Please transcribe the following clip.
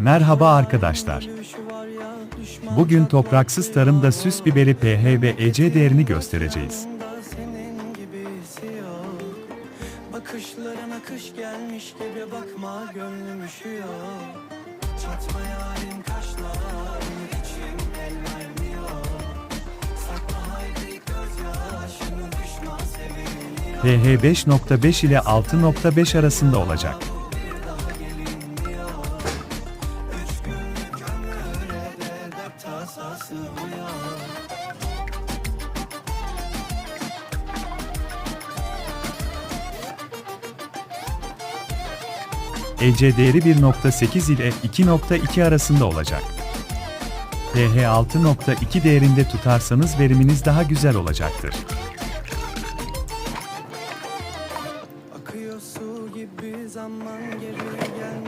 Merhaba arkadaşlar. Bugün topraksız tarımda süs biberi pH ve EC değerini göstereceğiz. Bakışlarına kış gelmiş gibi bakma gönlüm üşüyor Çatma yarim kaşların içim el vermiyor Sakla haydi gözyaşını düşman seviniyor pH 5.5 ile 6.5 arasında olacak. sığmıyor değeri 1.8 ile 2.2 arasında olacak. pH 6.2 değerinde tutarsanız veriminiz daha güzel olacaktır. Akıyor su gibi zaman geri gel.